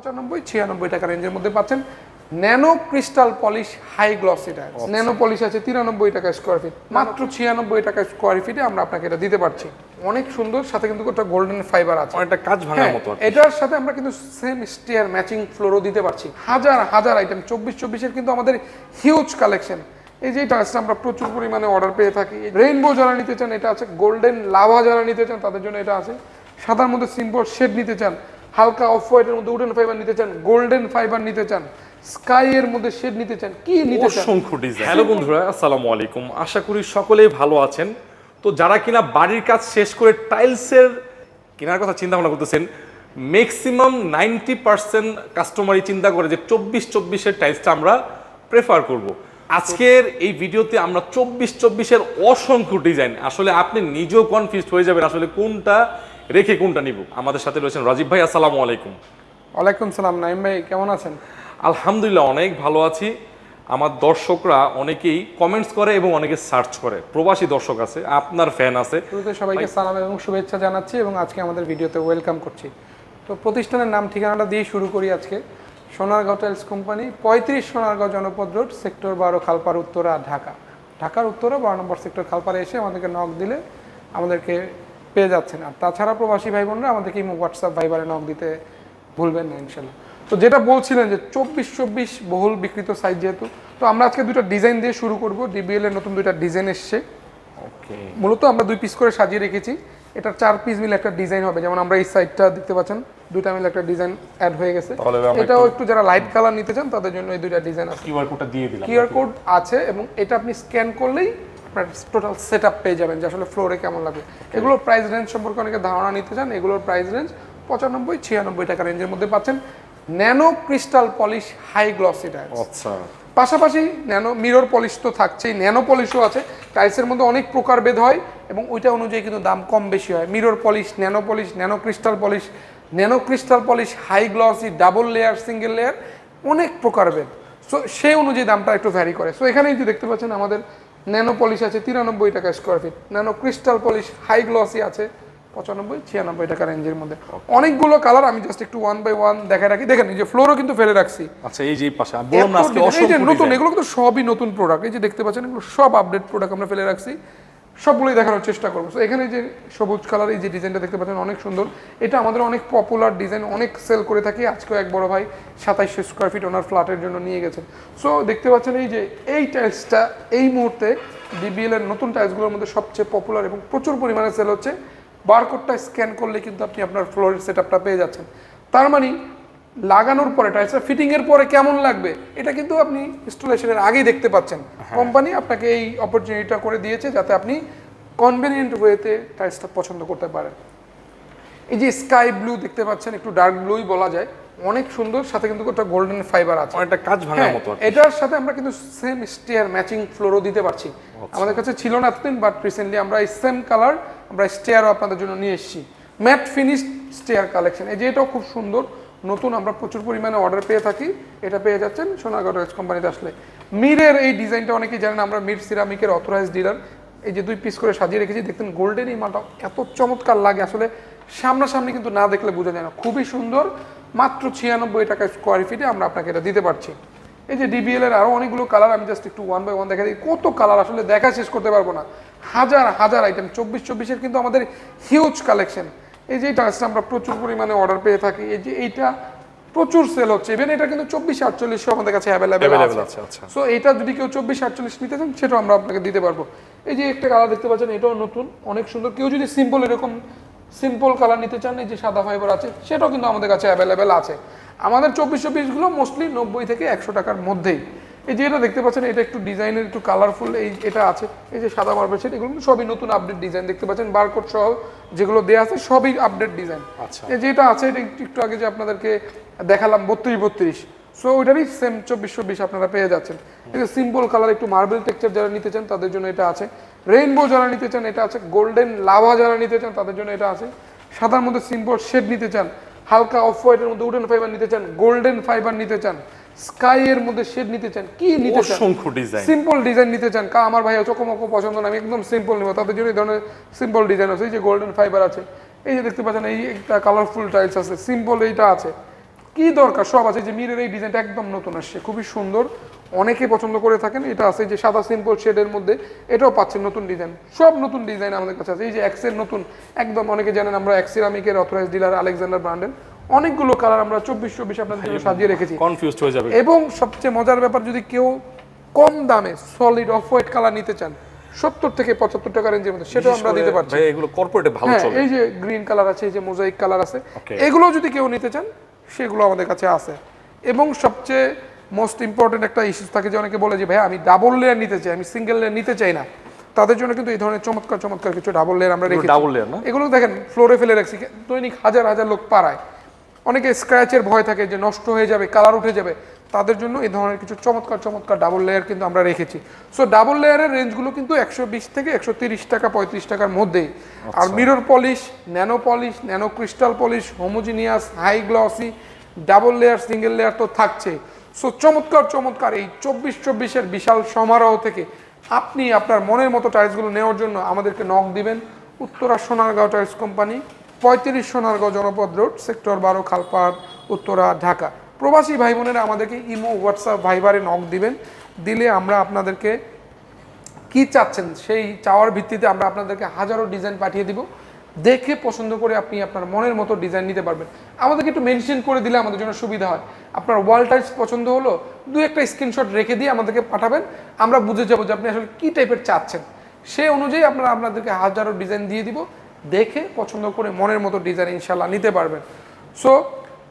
পঁচানব্বই ছিয়ানব্বই টাকা রেঞ্জের মধ্যে পাচ্ছেন। Nano crystal polish high glossy tiles nano polish আছে তিরানব্বই টাকা স্কোয়ার ফিট মাত্র ছিয়ানব্বই টাকা স্কোয়ার ফিটে আমরা আপনাকে এটা দিতে পারছি। অনেক সুন্দর সাথে কিন্তু একটা গোল্ডেন ফাইবার আছে। অনেকটা কাজ ভাঙার হ্যাঁ, মতো এটার সাথে আমরা কিন্তু সেম স্টিয়ার ম্যাচিং ফ্লোরও দিতে পারছি। হাজার হাজার আইটেম চব্বিশ চব্বিশের কিন্তু আমাদের হিউজ কালেকশন এই যে টাইলসটা আমরা প্রচুর পরিমাণে অর্ডার পেয়ে থাকি। রেইনবো যারা নিতে চান এটা আছে। গোল্ডেন লাভা যারা নিতে চান তাদের জন্য এটা আছে। সাদার মধ্যে সিম্পল শেড নিতে চান হালকা অফ হোয়াইটের মধ্যে উডেন ফাইবার নিতে চান গোল্ডেন ফাইবার নিতে চান স্কাই এর মধ্যে শেড নিতে চান, কি নিতে চান? অসংখ্য ডিজাইন হ্যালো বন্ধুরা, আসসালামু আলাইকুম। আশা করি সকলেই ভালো আছেন। তো যারা কিনা বাড়ির কাজ শেষ করে টাইলসের কেনার কথা চিন্তা ভাবনা করতেছেন ম্যাক্সিমাম নাইনটি পার্সেন্ট কাস্টমারই চিন্তা করে যে চব্বিশ চব্বিশের টাইলসটা আমরা প্রেফার করব। আজকের এই ভিডিওতে আমরা চব্বিশ চব্বিশের অসংখ্য ডিজাইন আসলে আপনি নিজেও কনফিউজ হয়ে যাবেন আসলে কোনটা রেখে কোনটা নিব? আমাদের সাথে রয়েছেন রাজীব ভাই আসসালামু আলাইকুম। ওয়ালাইকুম সালাম নাইম ভাই কেমন আছেন? আলহামদুলিল্লাহ অনেক ভালো আছি। আমার দর্শকরা অনেকেই কমেন্টস করে এবং অনেকে সার্চ করে। প্রবাসী দর্শক আছে আপনার ফ্যান আছে। সবাইকে সালাম এবং শুভেচ্ছা জানাচ্ছি এবং আজকে আমাদের ভিডিওতে ওয়েলকাম করছি। তো প্রতিষ্ঠানের নাম ঠিকানাটা দিয়ে শুরু করি আজকে। সোনারগাঁও টাইলস কোম্পানি পঁয়ত্রিশ সোনারগাঁও জনপদ রোড সেক্টর বারো খালপার উত্তরা ঢাকা। ঢাকার উত্তরা বারো নম্বর সেক্টর খালপারে এসে আমাদেরকে নক দিলে আমাদেরকে পেয়ে যাচ্ছেন। আর তাছাড়া প্রবাসী ভাই বোনরা আমাদেরকে ইমো হোয়াটসঅ্যাপ ভাইবারে নক দিতে ভুলবেন না ইনশাল্লাহ তো যেটা বলছিলেন যে চব্বিশ চব্বিশ বহুল বিকৃত সাইজ যেহেতু তো আমরা আজকে দুটো ডিজাইন দিয়ে শুরু করব। ডিবিএল এর নতুন দুইটা ডিজাইন এসছে। মূলত আমরা দুই পিস করে সাজিয়ে রেখেছি। এটা চার পিস মিলে একটা ডিজাইন হবে। যেমন আমরা এই সাইডটা দেখতে পাচ্ছেন দুইটা মিলে একটা ডিজাইন অ্যাড হয়ে গেছে। এটাও একটু যারা লাইট কালার নিতে চান তাদের জন্য এই দুইটা ডিজাইন আছে। কিউআর কোডটা দিয়ে দিলাম কিউআর কোড আছে এবং এটা আপনি স্ক্যান করলেই আপনার টোটাল সেট আপ পেয়ে যাবেন যে আসলে ফ্লোরে কেমন লাগবে। এগুলোর প্রাইস রেঞ্জ সম্পর্কে অনেকে ধারণা নিতে চান এগুলোর প্রাইস রেঞ্জ পঁচানব্বই ছিয়ানব্বই টাকা রেঞ্জের মধ্যে পাচ্ছেন। Nano crystal polish high glossy tiles আচ্ছা। পাশাপাশি ন্যানো মিরর পলিশ তো থাকছেই ন্যানো পলিশও আছে। টাইলসের মধ্যে অনেক প্রকারভেদ হয় এবং ওইটা অনুযায়ী কিন্তু দাম কম বেশি হয়। Mirror polish nano polish nano crystal polish nano crystal polish high glossy double layer single layer অনেক প্রকারভেদ সো সেই অনুযায়ী দামটা একটু ভ্যারি করে। সো এখানেই যে দেখতে পাচ্ছেন আমাদের ন্যানো পলিশ আছে তিরানব্বই টাকা square feet nano crystal polish high glossy আছে পঁচানব্বই ছিয়ানব্বই টাকা রেঞ্জের মধ্যে। অনেকগুলো কালার আমি জাস্ট একটু ওয়ান বাই ওয়ান দেখা রাখি। দেখেন এই যে ফ্লোরও কিন্তু ফেলে রাখছি। আচ্ছা এই যে পাশে বললাম না আজকে নতুন এগুলো কিন্তু সবই নতুন প্রোডাক্ট এই যে দেখতে পাচ্ছেন এগুলো সব আপডেট প্রোডাক্ট আমরা ফেলে রাখছি। সবগুলোই দেখানোর চেষ্টা করব। So, এখানে যে সবুজ কালার এই যে ডিজাইনটা দেখতে পাচ্ছেন অনেক সুন্দর। এটা আমাদের অনেক পপুলার ডিজাইন অনেক সেল করে থাকি। আজকেও এক বড় ভাই সাতাইশশো স্কোয়ার ফিট ওনার ফ্ল্যাটের জন্য নিয়ে গেছেন। সো দেখতে পাচ্ছেন এই যে এই টাইলসটা এই মুহূর্তে ডিবিএল এর নতুন টাইলসগুলোর মধ্যে সবচেয়ে পপুলার এবং প্রচুর পরিমাণে সেল হচ্ছে। বারকোডটা স্ক্যান করলে কিন্তু আপনি আপনার ফ্লোরের সেট পেয়ে যাচ্ছেন। তার মানে লাগানোর পরে টাইলসটা ফিটিং এর পরে কেমন লাগবে? এটা কিন্তু আপনি ইনস্টলেশনের আগেই দেখতে পাচ্ছেন। কোম্পানি আপনাকে এই অপরচুনিটিটা করে দিয়েছে যাতে আপনি কনভেনিয়েন্ট ওয়েতে টাইলসটা পছন্দ করতে পারেন। এই যে স্কাই ব্লু দেখতে পাচ্ছেন একটু ডার্ক ব্লুই বলা যায়। অনেক সুন্দর সাথে কিন্তু একটা গোল্ডেন ফাইবার আছে। অনেকটা কাজ ভাঙার হ্যাঁ, মতো এটার সাথে আমরা কিন্তু সেম স্টিয়ার ম্যাচিং ফ্লোরও দিতে পারছি। আচ্ছা। আমাদের কাছে ছিল না এতদিন বাট রিসেন্টলি আমরা এই সেম কালার আমরা স্টেয়ারও আপনাদের জন্য নিয়ে এসেছি। ম্যাট ফিনিশড স্টেয়ার কালেকশন এই যে এটাও খুব সুন্দর। নতুন আমরা প্রচুর পরিমাণে অর্ডার পেয়ে থাকি। এটা পেয়ে যাচ্ছেন সোনাগড় কোম্পানিতে আসলে। মিরের এই ডিজাইনটা অনেকেই জানেন, আমরা মির সিরামিকের অথরাইজ ডিলার এই যে দুই পিস করে সাজিয়ে রেখেছি, দেখতেন গোল্ডেন এই মালটা এত চমৎকার লাগে আসলে। সামনাসামনি কিন্তু না দেখলে বোঝা যায় না। খুবই সুন্দর, মাত্র ছিয়ানব্বই টাকা স্কোয়ার ফিটে আমরা আপনাকে এটা দিতে পারছি। এই যে ডিবিএল এর আরও অনেকগুলো কালার আমি জাস্ট একটু ওয়ান বাই ওয়ান দেখা দিই। কত কালার আসলে দেখা শেষ করতে পারব না। হাজার হাজার আইটেম চব্বিশ, চব্বিশের কিন্তু আমাদের হিউজ কালেকশন এই যে টাইলসটা আমরা প্রচুর পরিমাণে অর্ডার পেয়ে থাকি এই যে এইটা প্রচুর সেল হচ্ছে। ইভেন এটা কিন্তু চব্বিশ আটচল্লিশশো আমাদের কাছে অ্যাভেলেবেল আছে। আছে, আচ্ছা। সো এটা যদি কেউ চব্বিশ আটচল্লিশ নিতে চান সেটাও আমরা আপনাকে দিতে পারব। এই যে একটা কালার দেখতে পাচ্ছেন এটাও নতুন অনেক সুন্দর। কেউ যদি সিম্পল এরকম সিম্পল কালার নিতে চান এই যে সাদা ফাইবার আছে সেটাও কিন্তু আমাদের কাছে অ্যাভেলেবেল আছে। আমাদের চব্বিশ চব্বিশগুলো মোস্টলি নব্বই থেকে একশো টাকার মধ্যেই। এই যে এটা দেখতে পাচ্ছেন এটা একটু ডিজাইনের একটু কালারফুল এই এটা আছে। এই যে সাদা মার্বেল সেট এগুলো কিন্তু সবই নতুন আপডেট ডিজাইন দেখতে পাচ্ছেন। বারকোড সহ যেগুলো দেওয়া আছে সবই আপডেট ডিজাইন আচ্ছা। এই যেটা আছে এটা একটু একটু আগে যে আপনাদেরকে দেখালাম বত্রিশ বত্রিশ। সো ওইটারই সেম চব্বিশ চব্বিশ আপনারা পেয়ে যাচ্ছেন। এই যে সিম্পল কালার একটু মার্বেল টেক্সচার যারা নিতে চান তাদের জন্য এটা আছে। রেইনবো যারা নিতে চান এটা আছে। গোল্ডেন লাভা যারা নিতে চান তাদের জন্য এটা আছে। সাদার মধ্যে সিম্পল শেড নিতে চান হালকা অফ হোয়াইটের মধ্যে উডেন ফাইবার নিতে চান গোল্ডেন ফাইবার নিতে চান। স্কাই এর মধ্যে শেড নিতে চান কি নিতে চান? অসংখ্য ডিজাইন সিম্পল ডিজাইন নিতে চান। কা আমার ভাই চকমকো পছন্দ না আমি একদম সিম্পল নেব। তাদের জন্য এই ধরনের সিম্পল ডিজাইন আছে। এই যে গোল্ডেন ফাইবার আছে এই যে দেখতে পাচ্ছেন এই একটা কালারফুল টাইলস আছে। সিম্পল এইটা আছে। কি দরকার? সব আছে। যে মিরের এই ডিজাইনটা একদম নতুন আসছে। খুবই সুন্দর। অনেকে পছন্দ করে থাকেন। এটা আছে যে সাদা সিম্পল শেডের মধ্যে। এটাও পাচ্ছেন নতুন ডিজাইন সব নতুন ডিজাইন আমাদের কাছে আছে। এই যে এক্সের নতুন। একদম অনেকে জানেন আমরা এক্সিরামিকের অথরাইজ ডিলার আলেকজান্ডার ব্র্যান্ডের অনেকগুলো কালার আমরা চব্বিশ চব্বিশ আপনাদের জন্য সাজিয়ে রেখেছি। কনফিউজড হয়ে যাবে। এবং সবচেয়ে মজার ব্যাপার যদি কেউ কম দামে সলিড অফ হোয়াইট কালার নিতে চান সত্তর থেকে পঁচাত্তর টাকা রেঞ্জের মধ্যে সেটাও আমরা দিতে পারছি। ভাই এগুলো কর্পোরেটে ভালো হ্যাঁ চলে। এই যে গ্রিন কালার আছে এই যে মোজাইক কালার আছে এগুলো যদি কেউ নিতে চান সেগুলো আমাদের কাছে আছে। এবং সবচেয়ে মোস্ট ইম্পর্টেন্ট একটা ইস্যু থাকে যে অনেকে বলে যে ভাই আমি ডাবল লেয়ার নিতে চাই আমি সিঙ্গেল লেয়ার নিতে চাই না। তাদের জন্য কিন্তু এই ধরনের চমৎকার চমৎকার কিছু ডাবল লেয়ার আমরা রেখেছি। ডাবল লেয়ার না? এগুলো দেখেন ফ্লোরে ফেলে রাখছি দৈনিক হাজার হাজার লোক পাড়ায়। অনেকে স্ক্র্যাচের ভয় থাকে যে নষ্ট হয়ে যাবে কালার উঠে যাবে। তাদের জন্য এই ধরনের কিছু চমৎকার চমৎকার ডাবল লেয়ার কিন্তু আমরা রেখেছি। সো ডাবল লেয়ারের রেঞ্জগুলো কিন্তু একশো বিশ থেকে একশো তিরিশ টাকা পঁয়ত্রিশ টাকার মধ্যেই। আর mirror polish nano polish nano crystal polish homogeneous high glossy double layer single layer তো থাকছে সো চমৎকার চমৎকার এই চব্বিশ চব্বিশের বিশাল সমারোহ থেকে আপনি আপনার মনের মতো টাইলসগুলো নেওয়ার জন্য আমাদেরকে নখ দিবেন। উত্তরা সোনারগাঁও টাইলস কোম্পানি পঁয়ত্রিশ সোনারগাঁও জনপদ রোড, সেক্টর বারো, খালপাড়, উত্তরা, ঢাকা। প্রবাসী ভাই বোনেরা আমাদেরকে ইমো, হোয়াটসঅ্যাপ, ভাইবারে নক দিবেন। দিলে আমরা আপনাদেরকে কি চাচ্ছেন সেই চাওয়ার ভিত্তিতে আমরা আপনাদেরকে হাজারো ডিজাইন পাঠিয়ে দিব। দেখে পছন্দ করে আপনি আপনার মনের মতো ডিজাইন নিতে পারবেন। আমাদেরকে একটু মেনশন করে দিলে আমাদের জন্য সুবিধা হয়। আপনার ওয়াল টাইলস পছন্দ হলো, দু একটা স্ক্রিনশট রেখে দিয়ে আমাদেরকে পাঠাবেন। আমরা বুঝে যাব যে আপনি আসলে কী টাইপের চাচ্ছেন। সে অনুযায়ী আমরা আপনাদেরকে হাজারো ডিজাইন দিয়ে দিব। দেখে পছন্দ করে মনের মতো ডিজাইন ইনশাল্লাহ নিতে পারবেন। সো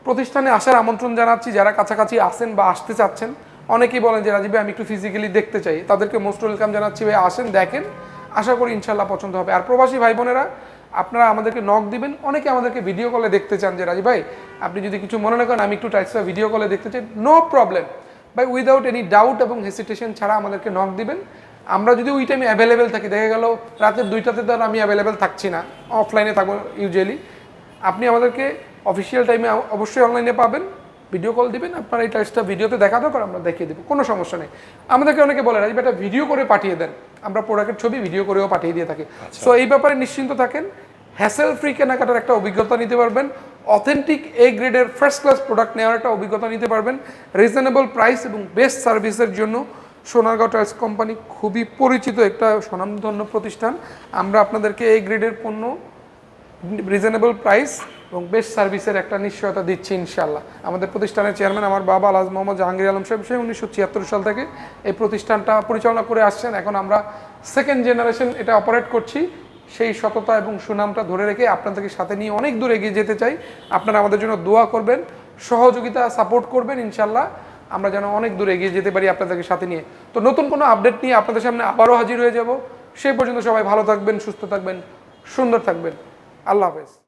প্রতিষ্ঠানে আসার আমন্ত্রণ জানাচ্ছি যারা কাছাকাছি আসেন বা আসতে চাচ্ছেন অনেকেই বলেন যে রাজীব ভাই, আমি একটু ফিজিক্যালি দেখতে চাই। তাদেরকে মোস্ট ওয়েলকাম জানাচ্ছি ভাই আসেন দেখেন আশা করি ইনশাল্লাহ পছন্দ হবে। আর প্রবাসী ভাই বোনেরা আপনারা আমাদেরকে নক দিবেন। অনেকে আমাদেরকে ভিডিও কলে দেখতে চান যে রাজীব ভাই আপনি যদি কিছু মনে না করেন আমি একটু টাইপসটা ভিডিও কলে দেখতে চাই। নো প্রবলেম ভাই উইদাউট এনি ডাউট এবং হেসিটেশন ছাড়া আমাদেরকে নক দিবেন। আমরা যদি ওই টাইমে অ্যাভেলেবেল থাকি দেখা গেল রাতের দুইটাতে তো আর আমি অ্যাভেলেবেল থাকছি না অফলাইনে থাকব ইউজুয়ালি আপনি আমাদেরকে অফিসিয়াল টাইমে অবশ্যই অনলাইনে পাবেন ভিডিও কল দিবেন আপনার এই টাইসটা ভিডিওতে দেখা দরকার আমরা দেখিয়ে দেবো কোনো সমস্যা নেই। আমাদেরকে অনেকে বলে রাজীব একটা ভিডিও করে পাঠিয়ে দেন। আমরা প্রোডাক্টের ছবি ভিডিও করেও পাঠিয়ে দিয়ে থাকি। সো এই ব্যাপারে নিশ্চিন্ত থাকেন হ্যাসেল ফ্রি কেনাকাটার একটা অভিজ্ঞতা নিতে পারবেন অথেন্টিক এ গ্রেডের ফার্স্ট ক্লাস প্রোডাক্ট নেওয়ার একটা অভিজ্ঞতা নিতে পারবেন রিজনেবল প্রাইস এবং বেস্ট সার্ভিসের জন্য সোনারগাঁও টাইলস কোম্পানি খুবই পরিচিত একটা স্বনামধন্য প্রতিষ্ঠান। আমরা আপনাদেরকে এই গ্রেডের পণ্য রিজনেবল প্রাইস এবং বেস্ট সার্ভিসের একটা নিশ্চয়তা দিচ্ছি ইনশাল্লাহ আমাদের প্রতিষ্ঠানের চেয়ারম্যান আমার বাবা আলাজ মোহাম্মদ জাহাঙ্গীর আলম সাহেব, সে উনিশশো ছিয়াত্তর সাল থেকে এই প্রতিষ্ঠানটা পরিচালনা করে আসছেন। এখন আমরা সেকেন্ড জেনারেশন এটা অপারেট করছি। সেই সততা এবং সুনামটা ধরে রেখে আপনাদেরকে সাথে নিয়ে অনেক দূর এগিয়ে যেতে চাই। আপনারা আমাদের জন্য দোয়া করবেন, সহযোগিতা সাপোর্ট করবেন ইনশাল্লাহ আমরা যেন অনেক দূর এগিয়ে যেতে পারি আপনাদেরকে সাথে নিয়ে। তো নতুন কোনো আপডেট নিয়ে আপনাদের সামনে আবারও হাজির হয়ে যাব। সেই পর্যন্ত সবাই ভালো থাকবেন, সুস্থ থাকবেন, সুন্দর থাকবেন। আল্লাহ হাফেজ।